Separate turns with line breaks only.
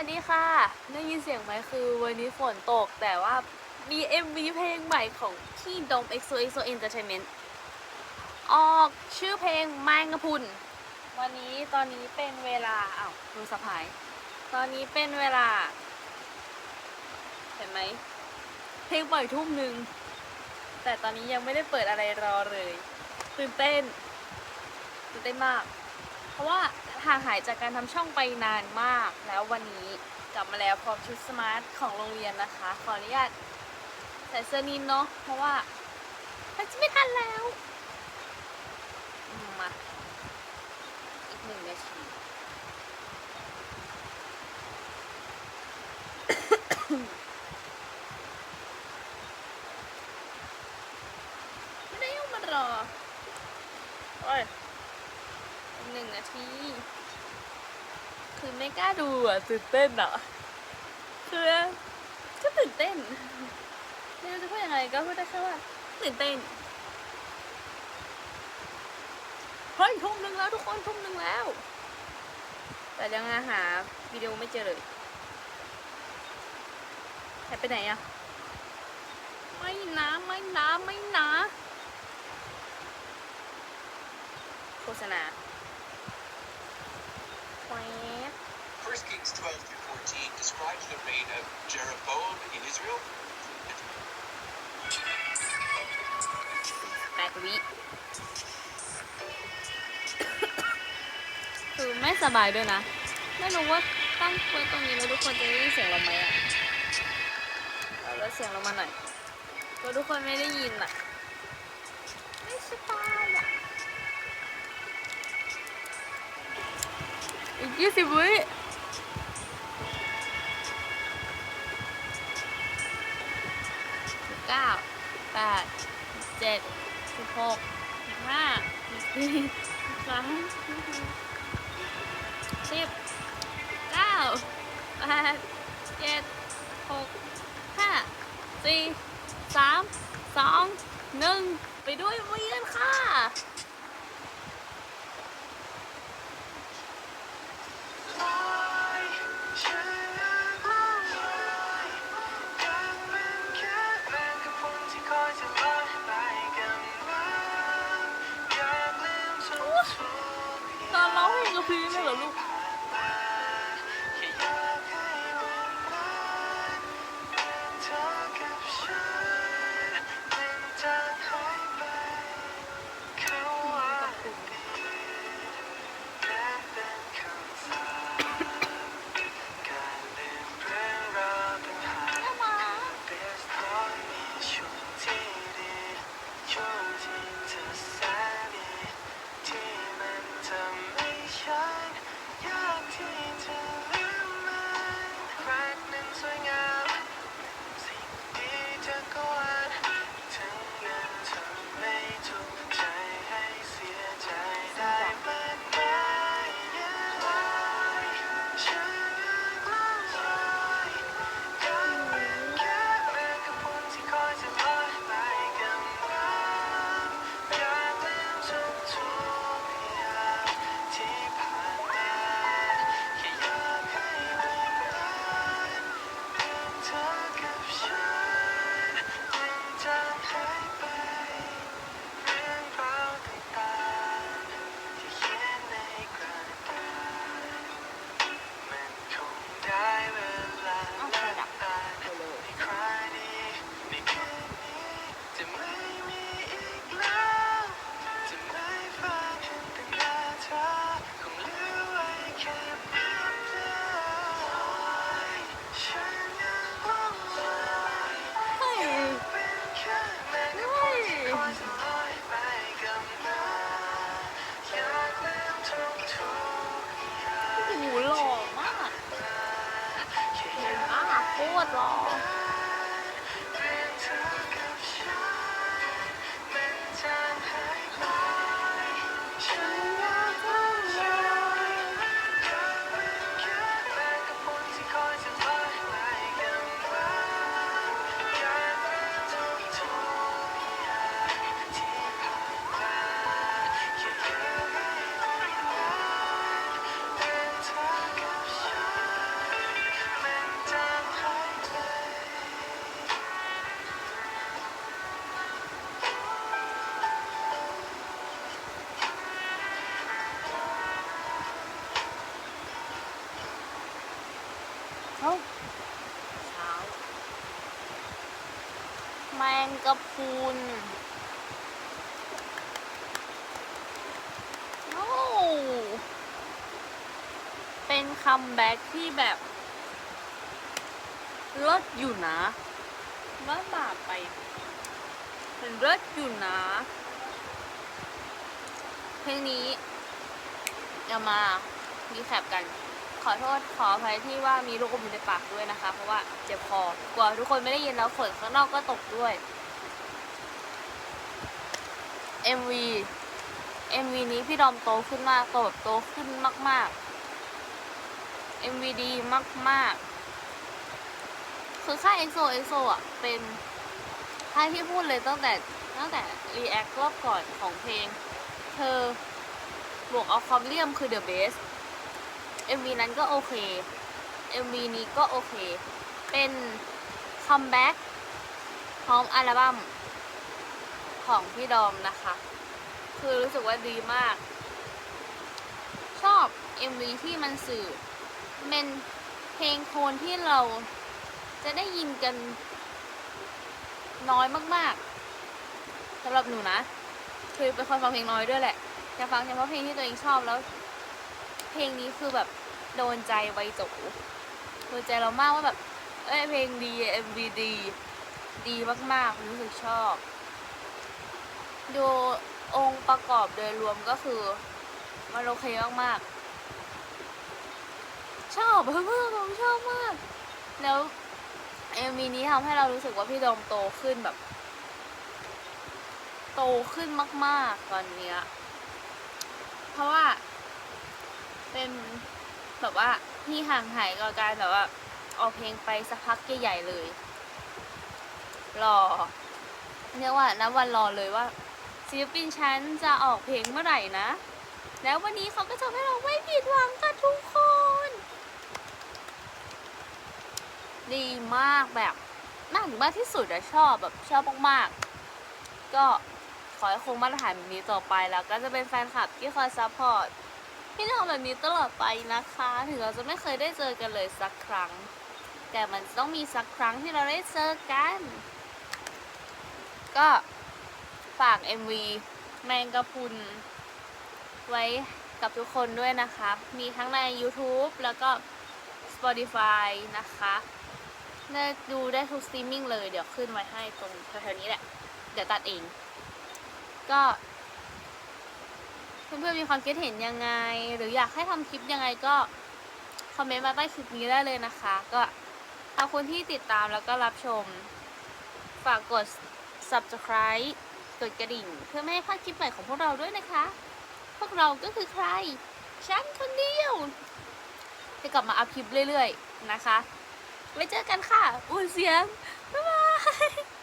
วัสดีค่ะ ได้ยินเสียงไหมคือวันนี้ฝนตกแต่ว่ามี MV เพลงใหม่ของที่ดม EXO EXO Entertainment ออกชื่อเพลงแมงกะพุน วันนี้ตอนนี้เป็นเวลาอ้าวดูสะพาย ตอนนี้เป็นเวลา เห็นไหม เพลงปล่อยทุ่มหนึ่ง แต่ตอนนี้ยังไม่ได้เปิดอะไรรอเลย ตื่นเต้น ตื่นเต้นมาก เพราะว่า ห่างหายจากการทำช่องไปนานมาก แล้ววันนี้กลับมาแล้วพร้อมชุดสมาร์ทของโรงเรียนนะคะ ขออนุญาตใส่เสื้อนินเนาะเพราะว่ามันจะไม่ทันแล้วมาอีกหนึ่งนาทีไม่ได้ยังมารอโอ้ย หนึ่งนาที คือไม่กล้าดูอะตื่นเต้นอะคือก็ตื่นเต้น ไม่รู้จะพูดยังไงก็พูดได้แค่ว่าตื่นเต้นเฮ้ยทุ่มหนึ่งแล้วทุกคนทุ่มหนึ่งแล้ว แต่ยังหาวิดีโอไม่เจอเลยหายไปไหนอะไม่นะไม่นะไม่นะโฆษณา
1 Kings 12 through 14 describes the reign of Jeroboam in Israel.
แปดวิคือไม่สบายด้วยนะ ไม่รู้ว่าตั้งไว้ตรงนี้แล้วทุกคนจะได้ยินเสียงเราไหมอะเอาแล้วเสียงเรามาหน่อยเพราะทุกคนไม่ได้ยินอะ ยี่สิบวิเก้าแปดเจ็ดสิบหกสิบห้าสิบสี่สิบสามสิบเก้าแปดเจ็ดหกห้าสี่สามสองหนึ่งไปด้วยวีกันค่ะ ร้องเพ เช้าเช้าแมงกะพรุนโอ้เป็นคัมแบ็กที่แบบเลิศอยู่นะว่าบาปไปเป็นเลิศอยู่นะ เพลงนี้เอามารีแคปกัน ขอโทษขออภัยที่ว่ามีลูกอมอยู่ในปากด้วยนะคะ เพราะว่าเจ็บคอกลัวทุกคนไม่ได้ยินแล้วฝนข้างนอกก็ตกด้วย MV MV นี้พี่ดอมโตขึ้นมากโตแบบโตขึ้นมาก ๆ MV ดีมาก ๆ คือค่าย EXO EXO อะ เป็นค่ายที่พูดเลยตั้งแต่ตั้งแต่ react รอบก่อนของเพลง เธอบวกเอาความเลี่ยมคือ the best MV นั้นก็โอเค MV นี้ก็โอเค เป็นคัมแบ็กพร้อมอัลบั้มของพี่ดอมนะคะ คือรู้สึกว่าดีมาก ชอบ MV ที่มันสื่อเป็นเพลงโทนที่เราจะได้ยินกันน้อยมากๆสำหรับหนูนะ คือเป็นคนฟังเพลงน้อยด้วยแหละจะฟังเฉพาะเพลงที่ตัวเองชอบแล้ว เพลงนี้คือแบบ โดนใจไวโจโดนใจเรามากว่าแบบเอ้ยเพลงดี MV ดี ดีมากๆรู้สึกชอบ ดูองค์ประกอบโดยรวมก็คือมันโอเคมากๆ ชอบเพื่อนผมชอบมาก แล้วเอ็มวีนี้ทำให้เรารู้สึกว่าพี่โดมโตขึ้นแบบ โตขึ้นมาก ๆ ตอนเนี้ยเพราะว่าเป็น แบบว่าพี่ห่างหายกับการแบบว่าออกเพลงไปสักพักใหญ่ๆเลย รอเรียกว่านับวันรอเลยว่าศิลปินฉันจะออกเพลงเมื่อไหร่นะ แล้ววันนี้เขาก็จะให้เราไม่ผิดหวังกันทุกคน ดีมากแบบมากถึงมากที่สุดอะชอบแบบชอบมากๆ ก็ขอให้คงมาตรฐานแบบนี้ต่อไปแล้วก็จะเป็นแฟนคลับที่คอยซัพพอร์ต พี่น้องแบบนี้ตลอดไปนะคะ ถึงเราจะไม่เคยได้เจอกันเลยสักครั้ง แต่มันต้องมีสักครั้งที่เราได้เจอกัน ก็ฝาก MV แมงกะพุน ไว้กับทุกคนด้วยนะคะ มีทั้งใน YouTube แล้วก็ Spotify นะคะได้ดูได้ทุกสตรีมมิ่งเลย เดี๋ยวขึ้นไว้ให้ตรงแถวๆนี้แหละ เดี๋ยวตัดเอง ก็ เพื่อนๆมีความคิดเห็นยังไง หรืออยากให้ทำคลิปยังไงก็คอมเมนต์มาใต้คลิปนี้ได้เลยนะคะ ก็ขอบคุณที่ติดตามแล้วก็รับชม ฝากกด subscribe กดกระดิ่ง เพื่อไม่ให้พลาดคลิปใหม่ของพวกเราด้วยนะคะ พวกเราก็คือใคร ฉันคนเดียว จะกลับมาอัพคลิปเรื่อยๆนะคะ ไว้เจอกันค่ะ อุ่นเสียง บ๊ายบาย